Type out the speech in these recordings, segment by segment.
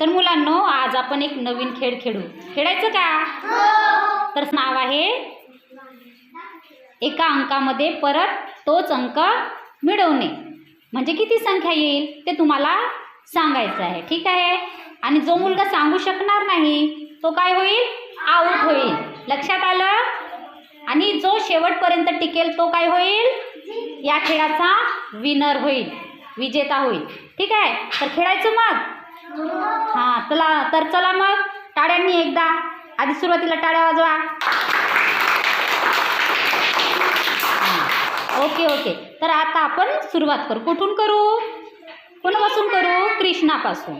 तर मुलांनो आज आपण एक नवीन खेळ खेळू. खेळायचं का? तर नाव आहे एका अंकामध्ये परत तोच अंक मिळवणे. म्हणजे किती संख्या येईल ते तुम्हाला सांगायचं आहे. ठीक आहे? आणि जो मुलगा सांगू शकणार नाही तो काय होईल? आऊट होईल. लक्षात आलं? आणि जो शेवटपर्यंत टिकेल तो काय होईल? या खेळाचा विनर होईल. विजेता होईल. ठीक आहे? तर खेळायचं मग? हां चला तर चला मग टाळ्यांनी एकदा. आधी सुरुवातीला टाळ्या वाजवा. Okay okay. तर आता आपण सुरुवात करू. कुठून करू? कोणापासून करू? कृष्णापासून.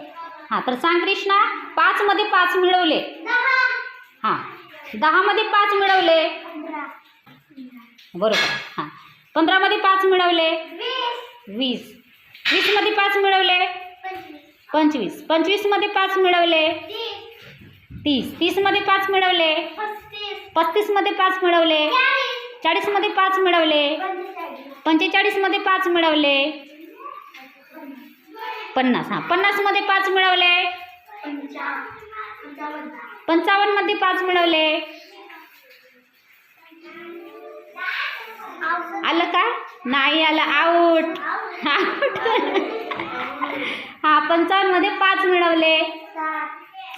हां तर सांग कृष्णा पाचमध्ये पाच मिळवले. हां दहामध्ये पाच मिळवले. बरोबर हां. पंधरामध्ये पाच मिळवले. वीस. वीसमध्ये पाच मिळवले. पंचवीस. पंचवीसमध्ये पाच मिळवले. तीस. तीसमध्ये पाच मिळवले. पस्तीसमध्ये पाच मिळवले. चाळीसमध्ये पाच मिळवले. पंचेचाळीसमध्ये पाच मिळवले. पन्नास. हां पन्नासमध्ये पाच मिळवले. पंचावन्नमध्ये पाच मिळवले. आलं का? नाही आलं. आऊट आऊट हा पंचावन्नमध्ये पाच मिळवले.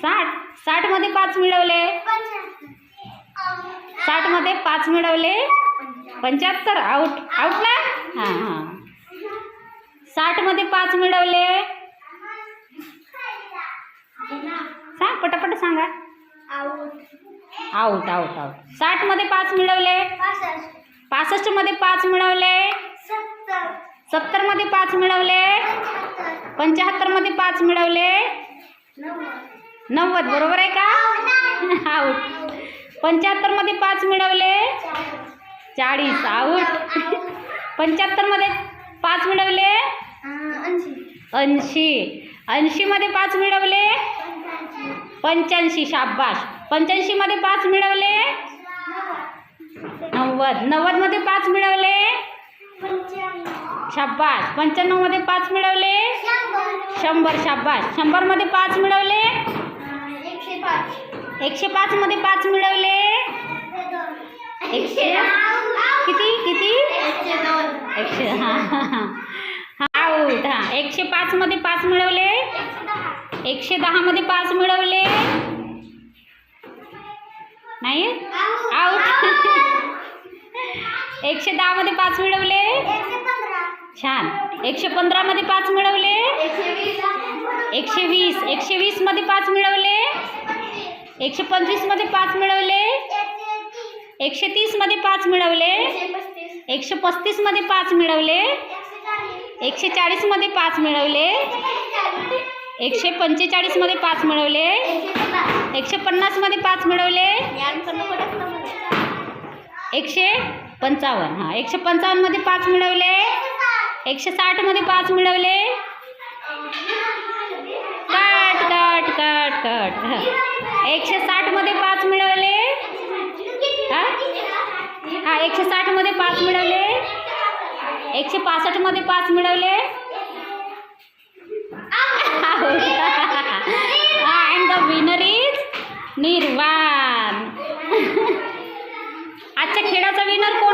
साठ. साठमध्ये पाच मिळवले. साठमध्ये पाच मिळवले. पंच्याहत्तर. आऊट आऊट ना? हां हां. साठमध्ये पाच मिळवले. सांग पटापट सांगा. आऊट आऊट आऊट साठमध्ये पाच मिळवले. पासष्टमध्ये पाच मिळवले. सत्तरमध्ये पाच मिळवले. पंच्याहत्तरमध्ये पाच मिळवले. नव्वद बरोबर आहे का? आऊट. पंच्याहत्तरमध्ये पाच मिळवले. चाळीस आऊट. पंच्याहत्तरमध्ये पाच मिळवले. ऐंशी. ऐंशीमध्ये पाच मिळवले. पंच्याऐंशी शाब्बाश पंच्याऐंशीमध्ये पाच मिळवले. नव्वद. नव्वदमध्ये पाच मिळवले. शाबाश पंच्याण्णवमध्ये पाच मिळवले. शंभर शाबाश शंभरमध्ये पाच मिळवले. एकशे पाचमध्ये पाच मिळवले. एकशे किती? किती? एकशे हां हां हां आऊट. हां. एकशे पाचमध्ये पाच मिळवले. एकशे दहामध्ये पाच मिळवले. नाही आऊट. एकशे दहामध्ये पाच मिळवले. छान. एकशे पंधरामध्ये पाच मिळवले. एकशे वीस. एकशे वीसमध्ये पाच मिळवले. एकशे पंचवीसमध्ये पाच मिळवले. एकशे तीसमध्ये पाच मिळवले. एकशे पस्तीसमध्ये पाच मिळवले. एकशे चाळीसमध्ये पाच मिळवले. एकशे पंचेचाळीसमध्ये पाच मिळवले. एकशे पन्नासमध्ये पाच मिळवले. एकशे पंचावन्न हां. एकशे पंचावन्नमध्ये पाच मिळवले. एकशे साठमध्ये पाच मिळवले. Cut cut cut cut. एकशे साठमध्ये पाच मिळवले. हां? हां एकशे साठमध्ये पाच मिळवले. एकशे पासष्टमध्ये पाच मिळवले. अँड द विनर इज निर्वाण. आजच्या खेळाचा विनर कोण